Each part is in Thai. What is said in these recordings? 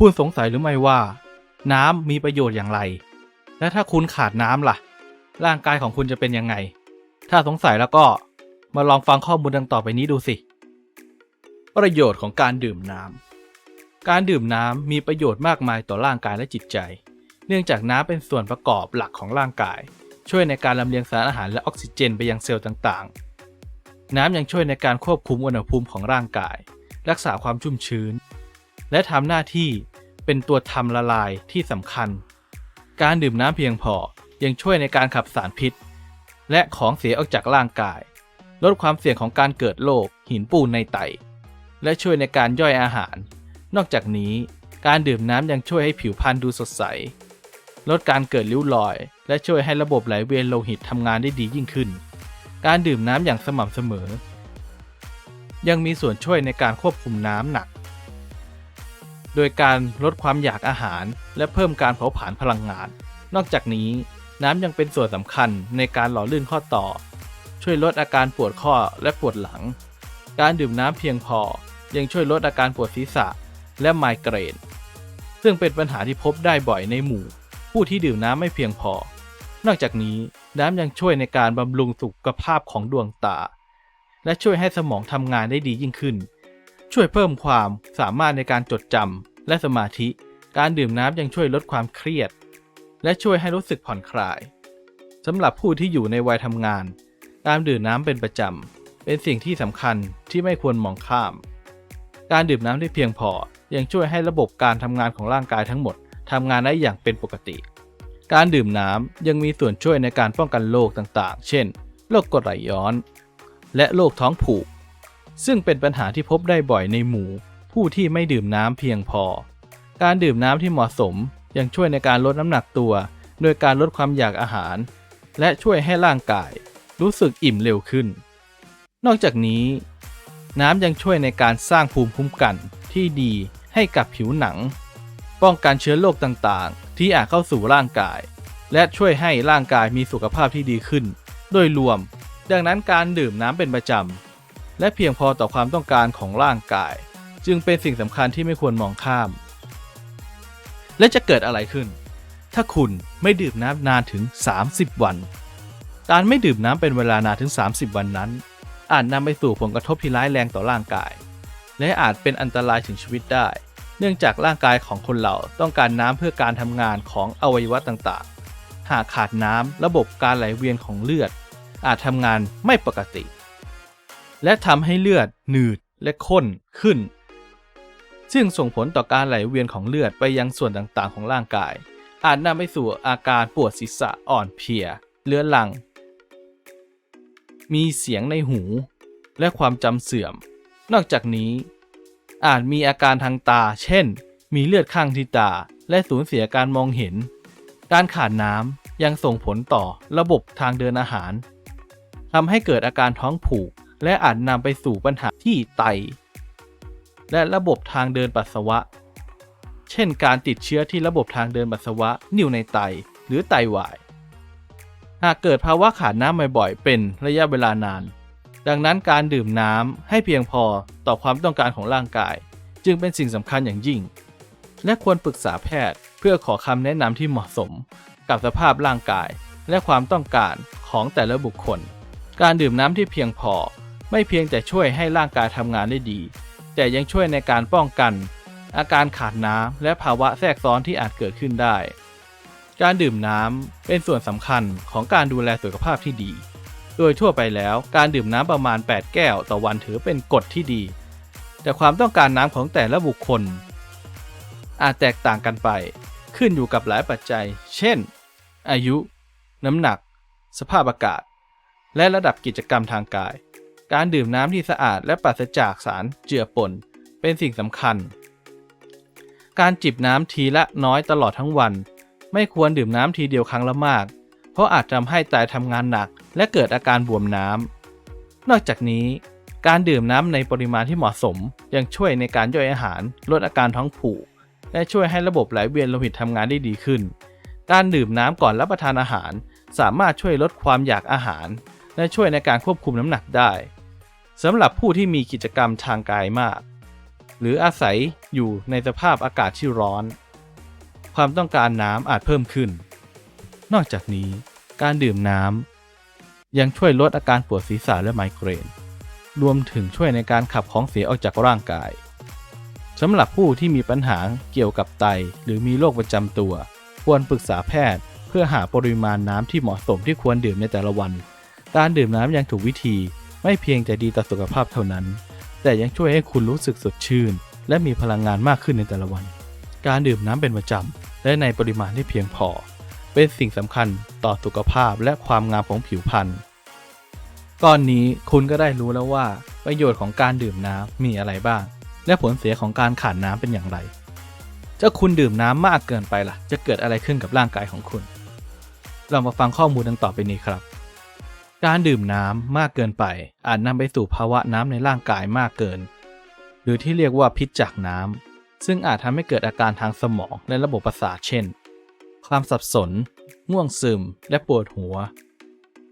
คุณสงสัยหรือไม่ว่า น้ำมีประโยชน์อย่างไร และถ้าคุณขาดน้ำล่ะ ร่างกายของคุณจะเป็นยังไง ถ้าสงสัยแล้วก็มาลองฟังข้อมูลดังต่อไปนี้ดูสิ ประโยชน์ของการดื่มน้ำ การดื่มน้ำมีประโยชน์มากมายต่อร่างกายและจิตใจ เนื่องจากน้ำเป็นส่วนประกอบหลักของร่างกาย ช่วยในการลำเลียงสารอาหารและออกซิเจนไปยังเซลล์ต่างๆ น้ำยังช่วยในการควบคุมอุณหภูมิของร่างกาย รักษาความชุ่มชื้น และทำหน้าที่เป็นตัวทำละลายที่สำคัญ การดื่มน้ำเพียงพอยังช่วยในการขับสารพิษ และของเสียออกจากร่างกาย ลดความเสี่ยงของการเกิดโรคหินปูนในไต และช่วยในการย่อยอาหาร นอกจากนี้การดื่มน้ำยังช่วยให้ผิวพรรณดูสดใส ลดการเกิดริ้วรอย และช่วยให้ระบบไหลเวียนโลหิตทำงานได้ดียิ่งขึ้น การดื่มน้ำอย่างสม่ำเสมอ ยังมีส่วนช่วยในการควบคุมน้ำหนัก โดยการลดความอยากอาหาร และเพิ่มการเผาผลาญพลังงาน นอกจากนี้น้ำยังเป็นส่วนสำคัญในการหล่อลื่นข้อต่อ ช่วยลดอาการปวดข้อและปวดหลัง การดื่มน้ำเพียงพอ ยังช่วยลดอาการปวดศีรษะและไมเกรน ซึ่งเป็นปัญหาที่พบได้บ่อยในหมู่ ผู้ที่ดื่มน้ำไม่เพียงพอ นอกจากนี้น้ำยังช่วยในการบำรุงสุขภาพของดวงตา และช่วยให้สมองทำงานได้ดียิ่งขึ้น ช่วยเพิ่มความสามารถในการจดจำ และสมาธิ การดื่มน้ำยังช่วยลดความเครียด และช่วยให้รู้สึกผ่อนคลายสำหรับผู้ที่อยู่ในวัยทำงาน การดื่มน้ำเป็นประจำเป็นสิ่งที่สำคัญที่ไม่ควรมองข้าม การดื่มน้ำที่เพียงพอยังช่วยให้ระบบการทำงานของร่างกายทั้งหมดทำงานได้อย่างเป็นปกติ การดื่มน้ำยังมีส่วนช่วยในการป้องกันโรคต่างๆ เช่น โรคกรดไหลย้อน และโรคท้องผูก ซึ่งเป็นปัญหาที่พบได้บ่อยในหมู่ ผู้ที่ไม่ดื่มน้ำเพียงพอ การดื่มน้ำที่เหมาะสมยังช่วยในการลดน้ำหนักตัว โดยการลดความอยากอาหาร และช่วยให้ร่างกาย รู้สึกอิ่มเร็วขึ้น นอกจากนี้ น้ำยังช่วยในการสร้างภูมิคุ้มกันที่ดีให้กับผิวหนัง ป้องกันเชื้อโรคต่างๆ ที่อาจเข้าสู่ร่างกาย และช่วยให้ร่างกายมีสุขภาพที่ดีขึ้น โดยรวม ดังนั้นการดื่มน้ำเป็นประจำและเพียงพอต่อความต้องการของร่างกาย จึงเป็นสิ่งสำคัญที่ไม่ควรมองข้าม และจะเกิดอะไรขึ้น ถ้าคุณไม่ดื่มน้ำนานถึง 30 วัน การไม่ดื่มน้ำเป็นเวลานานถึง 30 วันนั้น อาจนำไปสู่ผลกระทบที่ร้ายแรงต่อร่างกาย และอาจเป็นอันตรายถึงชีวิตได้ เนื่องจากร่างกายของคนเราต้องการน้ำเพื่อการทำงานของอวัยวะต่างๆ หากขาดน้ำระบบการไหลเวียนของเลือด อาจทำงานไม่ปกติ และทำให้เลือดหนืดและข้นขึ้น ซึ่งส่งผลต่อการไหลเวียนของเลือดไปยังส่วนต่างๆ ของร่างกาย อาจนำไปสู่อาการปวดศีรษะอ่อนเพลียเรื้อรัง มีเสียงในหู และความจำเสื่อม นอกจากนี้ อาจมีอาการทางตา เช่น มีเลือดข้างที่ตา และสูญเสียการมองเห็น การขาดน้ำยังส่งผลต่อระบบทางเดินอาหารทำให้เกิดอาการท้องผูก และอาจนำไปสู่ปัญหาที่ไต และระบบทางเดินปัสสาวะ เช่นการติดเชื้อที่ระบบทางเดินปัสสาวะ นิ่วในไต หรือไตวาย หากเกิดภาวะขาดน้ำบ่อยๆ เป็นระยะเวลานาน ดังนั้นการดื่มน้ำให้เพียงพอต่อความต้องการของร่างกาย จึงเป็นสิ่งสำคัญอย่างยิ่ง และควรปรึกษาแพทย์เพื่อขอคำแนะนำที่เหมาะสม กับสภาพร่างกาย และความต้องการของแต่ละบุคคล การดื่มน้ำที่เพียงพอ ไม่เพียงแต่ช่วยให้ร่างกายทำงานได้ดี แต่ยังช่วยในการป้องกัน อาการขาดน้ำและภาวะแทรกซ้อนที่อาจเกิดขึ้นได้ การดื่มน้ำเป็นส่วนสำคัญของการดูแลสุขภาพที่ดี โดยทั่วไปแล้วการดื่มน้ำประมาณ 8 แก้วต่อวันถือเป็นกฎที่ดี แต่ความต้องการน้ำของแต่ละบุคคล อาจแตกต่างกันไป ขึ้นอยู่กับหลายปัจจัย เช่น อายุ น้ำหนัก สภาพอากาศ และระดับกิจกรรมทางกาย การดื่มน้ำที่สะอาดและปราศจากสารเจือปนเป็นสิ่งสำคัญ การจิบน้ำทีละน้อยตลอดทั้งวัน ไม่ควรดื่มน้ำทีเดียวครั้งละมาก เพราะอาจทำให้ไตทำงานหนัก และเกิดอาการบวมน้ำ นอกจากนี้ การดื่มน้ำในปริมาณที่เหมาะสม ยังช่วยในการย่อยอาหาร ลดอาการท้องผูก และช่วยให้ระบบไหลเวียนโลหิตทำงานได้ดีขึ้น การดื่มน้ำก่อนรับประทานอาหาร สามารถช่วยลดความอยากอาหาร และช่วยในการควบคุมน้ำหนักได้ สำหรับผู้ที่มีกิจกรรมทางกายมาก หรืออาศัยอยู่ในสภาพอากาศที่ร้อน ความต้องการน้ำอาจเพิ่มขึ้น นอกจากนี้การดื่มน้ำยังช่วยลดอาการปวดศีรษะและไมเกรน รวมถึงช่วยในการขับของเสียออกจากร่างกายสำหรับผู้ที่มีปัญหาเกี่ยวกับไตหรือมีโรคประจำตัว ควรปรึกษาแพทย์ เพื่อหาปริมาณน้ำที่เหมาะสมที่ควรดื่มในแต่ละวัน การดื่มน้ำอย่างถูกวิธี ไม่เพียงแต่ดีต่อสุขภาพเท่านั้น แต่ยังช่วยให้คุณรู้สึกสดชื่น และมีพลังงานมากขึ้นในแต่ละวัน การดื่มน้ำเป็นประจำและในปริมาณที่เพียงพอ เป็นสิ่งสำคัญต่อสุขภาพและความงามของผิวพรรณก้อนนี้คุณก็ได้รู้แล้วว่า ประโยชน์ของการดื่มน้ำมีอะไรบ้าง และผลเสียของการขาดน้ำเป็นอย่างไรถ้าคุณดื่มน้ำมากเกินไปล่ะ จะเกิดอะไรขึ้นกับร่างกายของคุณ เรามาฟังข้อมูลดังต่อไปนี้ครับ การดื่มน้ำมากเกินไป อาจนำไปสู่ภาวะน้ำในร่างกายมากเกิน หรือที่เรียกว่าพิษจากน้ำซึ่งอาจทำให้เกิดอาการทางสมองและระบบประสาทเช่น ความสับสน ง่วงซึม และปวดหัว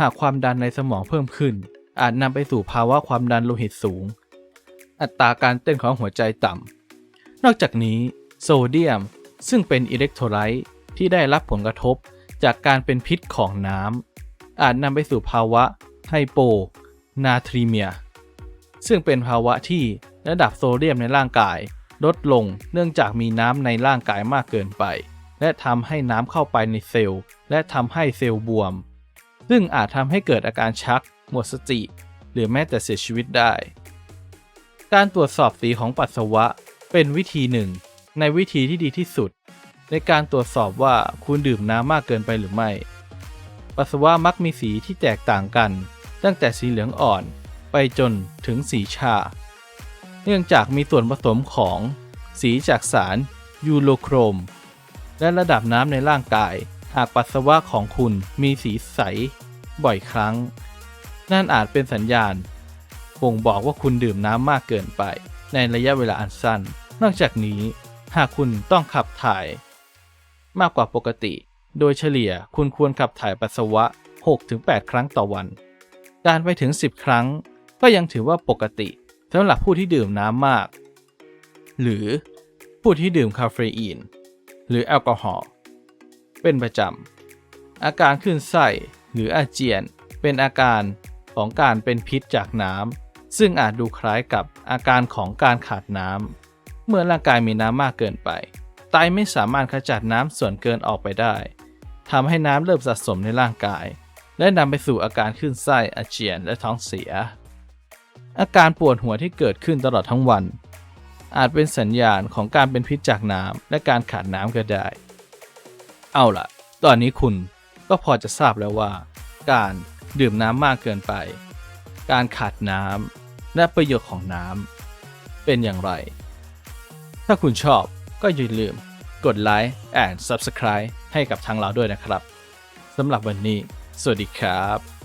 หากความดันในสมองเพิ่มขึ้น อาจนำไปสู่ภาวะความดันโลหิตสูง อัตราการเต้นของหัวใจต่ำ นอกจากนี้ โซเดียมซึ่งเป็นอิเล็กโทรไลต์ที่ได้รับผลกระทบจากการเป็นพิษของน้ำ อาจนำไปสู่ภาวะไฮโปนาทรีเมีย ซึ่งเป็นภาวะที่ระดับโซเดียมในร่างกาย ลดลงเนื่องจากมีน้ำในร่างกายมากเกินไป และทำให้น้ำเข้าไปในเซลล์ และทำให้เซลล์บวม ซึ่งอาจทำให้เกิดอาการชัก หมดสติ หรือแม้แต่เสียชีวิตได้ การตรวจสอบสีของปัสสาวะเป็นวิธีหนึ่ง ในวิธีที่ดีที่สุด ในการตรวจสอบว่าคุณดื่มน้ำมากเกินไปหรือไม่ ปัสสาวะมักมีสีที่แตกต่างกัน ตั้งแต่สีเหลืองอ่อนไปจนถึงสีชา เนื่องจากมีส่วนผสมของสีจากสารยูโรโครม และระดับน้ำในร่างกาย หากปัสสาวะของคุณมีสีใสบ่อยครั้ง นั่นอาจเป็นสัญญาณบ่งบอกว่าคุณดื่มน้ำมากเกินไป ในระยะเวลาอันสั้น นอกจากนี้ หากคุณต้องขับถ่าย มากกว่าปกติ โดยเฉลี่ยคุณควรขับถ่ายปัสสาวะ 6-8 ครั้งต่อวัน การไปถึง 10 ครั้ง ก็ยังถือว่าปกติสำหรับผู้ที่ดื่มน้ำมาก หรือผู้ที่ดื่มคาเฟอีน หรือแอลกอฮอล์เป็นประจำ อาการขึ้นไส้หรืออาเจียนเป็นอาการของการเป็นพิษจากน้ำซึ่งอาจดูคล้ายกับอาการของการขาดน้ำเมื่อร่างกายมีน้ำมากเกินไป ไตไม่สามารถขจัดน้ำส่วนเกินออกไปได้ ทำให้น้ำเริ่มสะสมในร่างกาย และนำไปสู่อาการขึ้นไส้อาเจียนและท้องเสีย อาการปวดหัวที่เกิดขึ้นตลอดทั้งวัน อาจเป็นสัญญาณของการเป็นพิษจากน้ำและการขาดน้ำก็ได้ เอาล่ะ ตอนนี้คุณก็พอจะทราบแล้วว่า การดื่มน้ำมากเกินไป การขาดน้ำและประโยชน์ของน้ำเป็นอย่างไร ถ้าคุณชอบก็อย่าลืมกดไลค์ and subscribe ให้กับทางเราด้วยนะครับสำหรับวันนี้ สวัสดีครับ